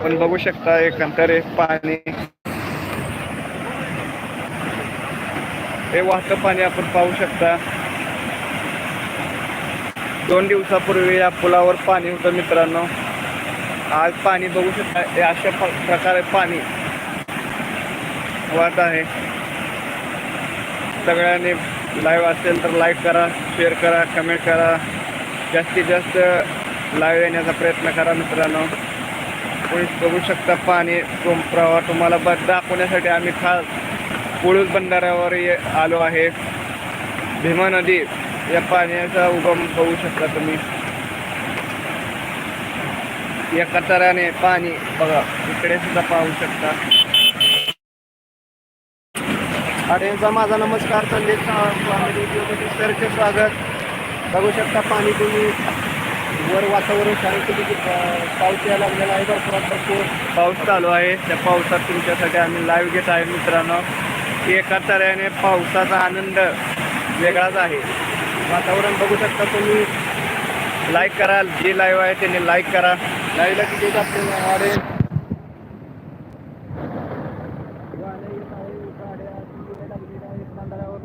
आपण बघू शकता एकंदरे पाणी. हे वाहतं पाणी आपण पाहू शकता. दोन दिवसापूर्वी या पुलावर पाणी होतं मित्रांनो. आज पाणी बघू शकता हे अशा प्रकारे पाणी वाहत आहे. सगळ्यांनी लाईव्ह असेल तर लाईक करा शेअर करा कमेंट करा. जास्तीत जास्त लाईव्ह येण्याचा प्रयत्न करा मित्रांनो. तुम्ही बघू शकता पाणी तुम प्रवाह तुम्हाला ब दाखवण्यासाठी आम्ही खास पुळूस बंधाऱ्यावर ये आलो आहे. भीमा नदी या पाण्याचा उगम बघू शकता तुम्ही. या कचऱ्याने पाणी बघा इकडे सुद्धा पाहू शकता. अरेंचा माझा नमस्कार संदेश. स्वागत. बघू शकता पाणी तुम्ही. वर वातावरण शांतपैकी पाऊस यायला लागलेला आहे. भरपूर पाऊस चालू आहे. त्या पावसात तुमच्यासाठी आम्ही लाईव्ह घेत आहे मित्रांनो. एका तऱ्याने पावसाचा आनंद वेगळाच आहे. वातावरण बघू शकता तुम्ही. लाईक करा जे लाईव्ह आहे त्यांनी लाईक करा. लाईव्हला किती आपले ऑरेंज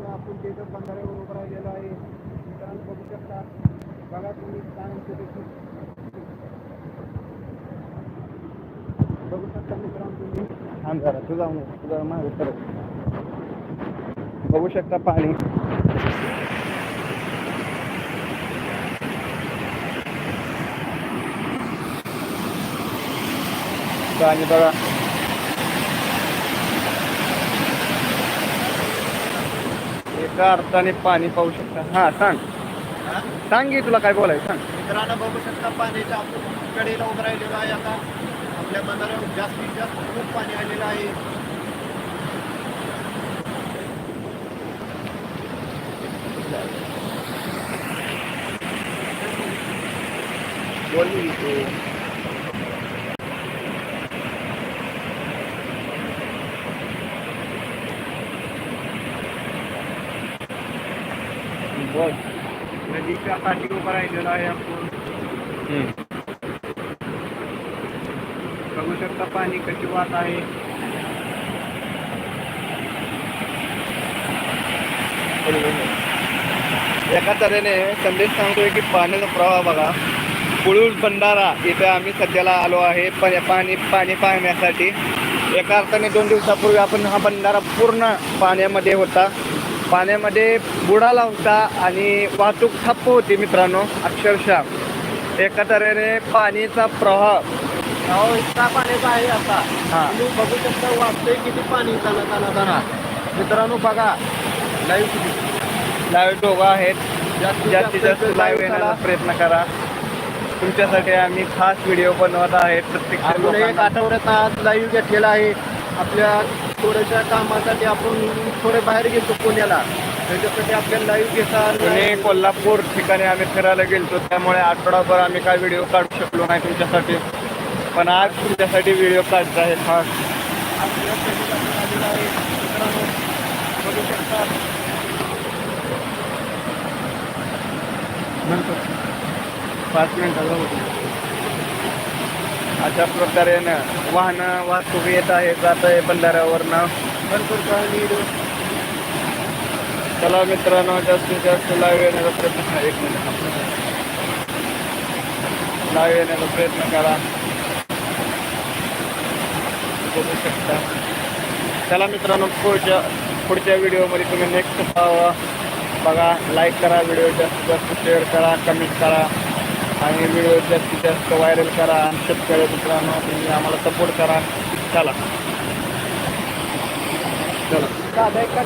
आपण बंधाऱ्यावर उभं राहिलेलो आहे मित्रांनो बघू शकता बघू शकता जरा जाऊन मागे बघू शकता पाणी. पाणी बघा. एका अर्थाने पाणी पाहू शकता. हा सांग. सांग की तुला काय बोलायचं, सांग. मित्रांनो, बघू शकता आपण कडेला उभं राहिलेलो आहे आता. आपल्या जास्तीत जास्त खूप पाणी आलेलं आहे. बोल की बोल. नदीच्या काठी उभं राहिलेलो आहे आपण. बघू शकता पाणी कशी वाहत आहे. एका तऱ्हेने संदेश सांगतोय की पाण्याचा प्रवाह बघा. पुळूस बंधारा इथे आम्ही सध्याला आलो आहे. पण पाणी पाणी पाहण्यासाठी. एका अर्थाने दोन दिवसापूर्वी आपण हा बंधारा पूर्ण पाण्यामध्ये होता. पाण्यामध्ये बुडाला होता आणि वाहतूक ठप्प होती मित्रांनो अक्षरशः. एका तऱ्हेने पाणीचा प्रवाह. अहो इतका पाण्याचा आहे आता. हा. तुम्ही बघू शकता वाटतंय किती पाणी ताना ताना ताना मित्रांनो बघा. लाईव्ह किती? लाईव्ह दोघं आहेत. जास्तीत जास्तीत जास्त लाईव्ह येण्याचा प्रयत्न करा. तुमच्यासाठी आम्ही खास व्हिडिओ बनवत आहे प्रत्येक आपण एक. आठवड्यात आज लाईव्ह घेतलेला आहे. आपल्या थोड्याशा कामासाठी आपण थोडे बाहेर गेलो पुण्याला. त्याच्यासाठी आपल्याला लाईव्ह घेता पुणे कोल्हापूर ठिकाणी आम्ही फिरायला गेलतो. त्यामुळे आठवडाभर आम्ही काय व्हिडिओ काढू शकलो नाही तुमच्यासाठी. पण आज तुमच्यासाठी व्हिडिओ काढत आहे खास. पाच मिनिटाचा होतो अशा प्रकारे ना वाहनं वाहतूक येत आहे जात आहे बंधाऱ्यावरनं. करतो आणि चला मित्रांनो जास्तीत जास्त लाईव्ह येण्याचा प्रयत्न करा. एक मिनिट लाईव्ह येण्याचा प्रयत्न करा. बघू शकता. चला मित्रांनो पुढच्या पुढच्या व्हिडिओमध्ये तुम्ही नेक्स्ट पाहावा. बघा लाईक करा व्हिडिओ जास्तीत जास्त शेअर करा कमेंट करा. आणि व्हिडिओ जास्तीत जास्त व्हायरल करा आणि शेतकरी मित्रांनो तुम्ही आम्हाला सपोर्ट करा. चला. चला.